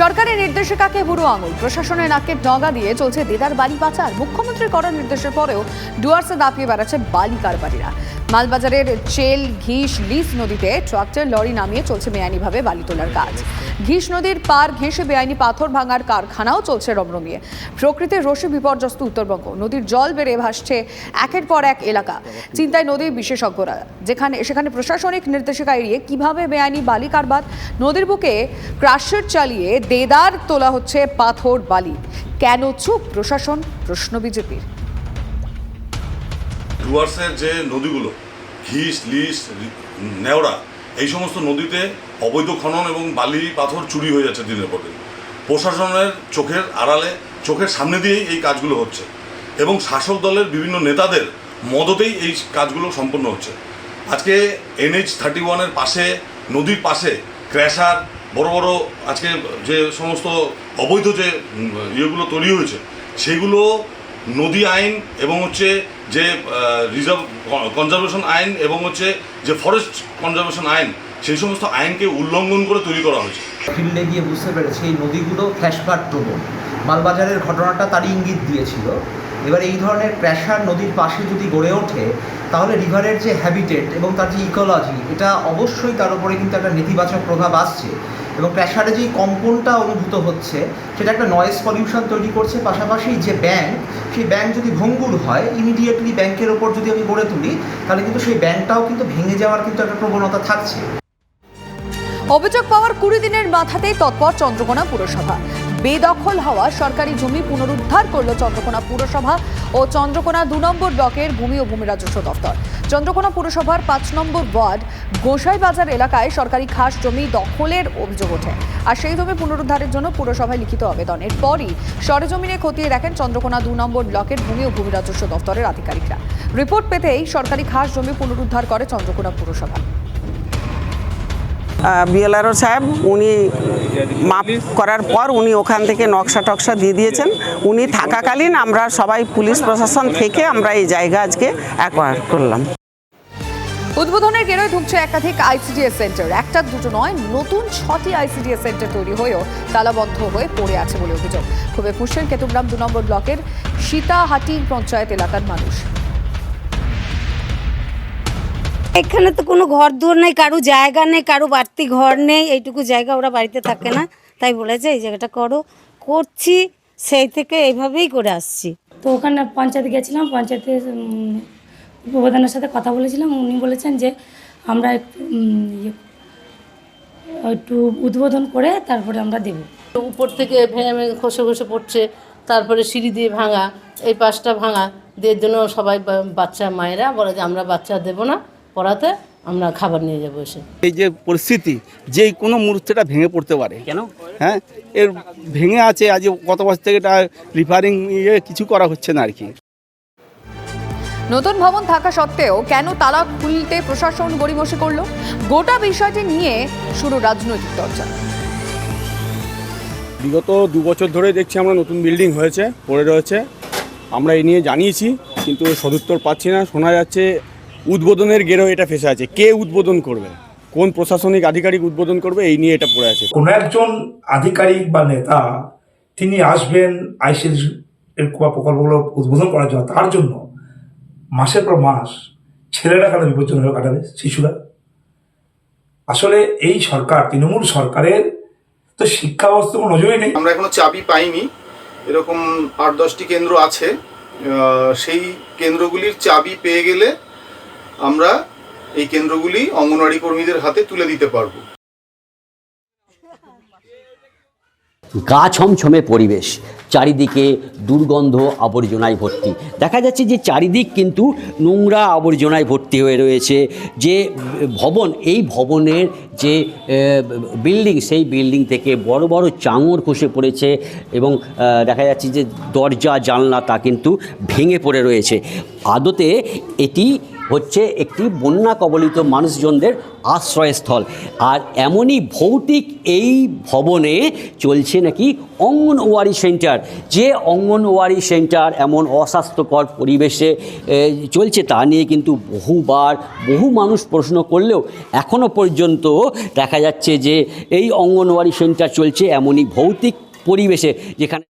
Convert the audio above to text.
সরকারি নির্দেশিকাকে বুড়ো আঙুল? প্রশাসনের নাকের ডগা দিয়ে চলছে দেদার বালি পাচার। মুখ্যমন্ত্রীর করার নির্দেশের পরেও ডুয়ার্সে দাপিয়ে বেড়াচ্ছে বালি কারবারিরা। মালবাজারের চেল ঘিস লিস নদীতে ট্রাক্টর লরি নামিয়ে চলছে বেআইনিভাবে বালি তোলার কাজ। ঘিস নদীর পার ঘেঁষে বেআইনি পাথর ভাঙার কারখানাও চলছে রমরমিয়ে। প্রকৃতির রসে বিপর্যস্ত উত্তরবঙ্গ। নদীর জল বেড়ে ভাসছে একের পর এক এলাকা। চিন্তায় নদীর বিশেষজ্ঞরা। যেখানে সেখানে প্রশাসনিক নির্দেশিকা এড়িয়ে কীভাবে বেআইনি বালি কারবার, নদীর বুকে ক্রাশার চালিয়ে দেদার তোলা হচ্ছে পাথর বালি। কেন চুপ প্রশাসন? প্রশ্ন বিজেপির। ডুয়ার্সের যে নদীগুলো ঘিস লিস নেওড়া এই সমস্ত নদীতে অবৈধ খনন এবং বালি পাথর চুরি হয়ে যাচ্ছে দিনের পর দিন। প্রশাসনের চোখের আড়ালে, চোখের সামনে দিয়েই এই কাজগুলো হচ্ছে এবং শাসক দলের বিভিন্ন নেতাদের মদতেই এই কাজগুলো সম্পন্ন হচ্ছে। আজকে এনএইচ থার্টি ওয়ানের পাশে, নদীর পাশে ক্র্যাশার, বড় বড় আজকে যে সমস্ত অবৈধ যে ইয়েগুলো তৈরি হয়েছে, সেগুলো নদী আইন এবং হচ্ছে যে রিজার্ভ কনজারভেশন আইন এবং হচ্ছে যে ফরেস্ট কনজারভেশন আইন, সেই সমস্ত আইনকে উল্লঙ্ঘন করে তৈরি করা হয়েছে। ফিল্ডে গিয়ে বুঝতে পেরেছে এই নদীগুলো ফ্ল্যাশফ্লাড প্রবণ মালবাজারের ঘটনাটা তারই ইঙ্গিত দিয়েছিল। এবার এই ধরনের প্রেশার নদীর পাশে যদি গড়ে ওঠে, তাহলে রিভারের যে হ্যাবিটেট এবং তার যে ইকোলজি এটা অবশ্যই তার উপরে কিন্তু একটা নেতিবাচক প্রভাব আসছে। এবং প্রেশারে যেই কম্পনটা অনুভূত হচ্ছে, সেটা একটা নয়েজ পলিউশন তৈরি করছে। পাশাপাশি যে ব্যাংক সেই ব্যাংক যদি ভঙ্গুর হয় ইমিডিয়েটলি ব্যাংকের ওপর যদি আমি গড়ে তুলি, তাহলে কিন্তু সেই ব্যাংকটাও কিন্তু ভেঙে যাওয়ার কিন্তু একটা প্রবণতা থাকছে। অভিযোগ পাওয়ার কুড়ি দিনের মাথাতেই তৎপর চন্দ্রকোনা পুরসভা। বেদখল হওয়া সরকারি জমি পুনরুদ্ধার করল চন্দ্রকোনা পুরসভা ও চন্দ্রকোনা দু নম্বর ব্লকের ভূমি ও ভূমি রাজস্ব দপ্তর। চন্দ্রকোনা পুরসভার পাঁচ নম্বর ওয়ার্ড, গোসাইবাজার এলাকায় সরকারি খাস জমি দখলের অভিযোগ ওঠে। আর সেই জমি পুনরুদ্ধারের জন্য পুরসভায় লিখিত আবেদন। এরপরই সরেজমিনে খতিয়ে দেখেন চন্দ্রকোনা দু নম্বর ব্লকের ভূমি ও ভূমি রাজস্ব দপ্তরের আধিকারিকরা। রিপোর্ট পেতেই সরকারি খাস জমি পুনরুদ্ধার করে চন্দ্রকোনা পুরসভা। বিএলআরও সাহেব, উনি মাপ করার পর উনি ওখান থেকে নকশা টকশা দিয়ে দিয়েছেন। উনি থাকাকালীন আমরা সবাই পুলিশ প্রশাসন থেকে আমরা এই জায়গা আজকে অ্যাকোয়ার করলাম। উদ্বোধনের গেরোয় ঢুকছে একাধিক আইসিডিএস সেন্টার। একটা, দুটো নয়, নতুন ছটি আইসিডিএস সেন্টার তৈরি হয়েও তালাবদ্ধ হয়ে পড়ে আছে বলে অভিযোগ। খুবই খুশছেন কেতুগ্রাম দু নম্বর ব্লকের সীতাহাটি পঞ্চায়েত এলাকার মানুষ। এখানে তো কোনো ঘর দূর নেই কারও জায়গা নেই কারও বাড়তি ঘর নেই এইটুকু জায়গা ওরা বাড়িতে থাকে না। তাই বলেছে এই জায়গাটা করো। করছি সেই থেকে এইভাবেই করে আসছি। তো ওখানে পঞ্চায়েত গেছিলাম পঞ্চায়েতে উপপ্রধানের সাথে কথা বলেছিলাম। উনি বলেছেন যে আমরা একটু ইয়ে, একটু উদ্বোধন করে তারপরে আমরা দেবো। উপর থেকে ভেঙে ভেঙে খসে খসে পড়ছে তারপরে সিঁড়ি দিয়ে ভাঙা এই পাশটা ভাঙা দিয়ে জন্য সবাই বা- বাচ্চা মায়েরা বলে যে আমরা বাচ্চা দেবো না। পড়াতে আমরা খাবার নিয়ে যাব এসে। এই যে পরিস্থিতি যে কোনো মুহূর্তেটা ভেঙে পড়তে পারে। কেন? হ্যাঁ? এর ভেঙে আছে আজ কত বছর থেকে এটা রিপেয়ারিং ইয়ে কিছু করা হচ্ছে না আর কি। নতুন ভবন থাকা সত্ত্বেও কেন তালা খুলতে প্রশাসন গড়িমসি করল? গোটা বিষয়টি নিয়ে শুরু রাজনৈতিক চর্চা। বিগত দু বছর ধরে দেখছি আমরা নতুন বিল্ডিং হয়েছে পড়ে রয়েছে। আমরা এই নিয়ে জানিয়েছি কিন্তু সদুত্তর পাচ্ছি না। শোনা যাচ্ছে উদ্বোধনের গেরো এটা ফেসে আছে। কে উদ্বোধন করবে? কোন প্রশাসনিক আধিকারিক উদ্বোধন করবে? এই নিয়ে এটা পড়ে আছে। কোনো একজন আধিকারিক বা নেতা তিনি আসবেন আইসিএল এর কুয়া প্রকল্পগুলো উদ্বোধন করার জন্য। তার জন্য মাসের পর মাস ছেলেরা কেন বিপজ্জন হয়ে কাটাবে? শিশুরা? আসলে এই সরকার তৃণমূল সরকারের তো শিক্ষা ব্যবস্থা কোনো নজরই নেই। আমরা এখনও চাবি পাইনি। এরকম আট দশটি কেন্দ্র আছে। সেই কেন্দ্রগুলির চাবি পেয়ে গেলে আমরা এই কেন্দ্রগুলি অঙ্গনওয়াড়ি কর্মীদের হাতে তুলে দিতে পারব। গা ছমছমে পরিবেশ। চারিদিকে দুর্গন্ধ আবর্জনায় ভর্তি। দেখা যাচ্ছে যে চারিদিক কিন্তু নোংরা আবর্জনায় ভর্তি হয়ে রয়েছে। যে ভবন, এই ভবনের যে বিল্ডিং, সেই বিল্ডিং থেকে বড় বড় চাঙর খসে পড়েছে এবং দেখা যাচ্ছে যে দরজা, জানলা তা কিন্তু ভেঙে পড়ে রয়েছে। আদতে এটি হচ্ছে একটি বন্যা কবলিত মানুষজনদের আশ্রয়স্থল। আর এমনই ভৌতিক এই ভবনে চলছে নাকি অঙ্গনওয়াড়ি সেন্টার। যে অঙ্গনওয়াড়ি সেন্টার এমন অস্বাস্থ্যকর পরিবেশে চলছে তা নিয়ে কিন্তু বহুবার বহু মানুষ প্রশ্ন করলেও এখনও পর্যন্ত দেখা যাচ্ছে যে এই অঙ্গনওয়াড়ি সেন্টার চলছে এমনই ভৌতিক পরিবেশে যেখানে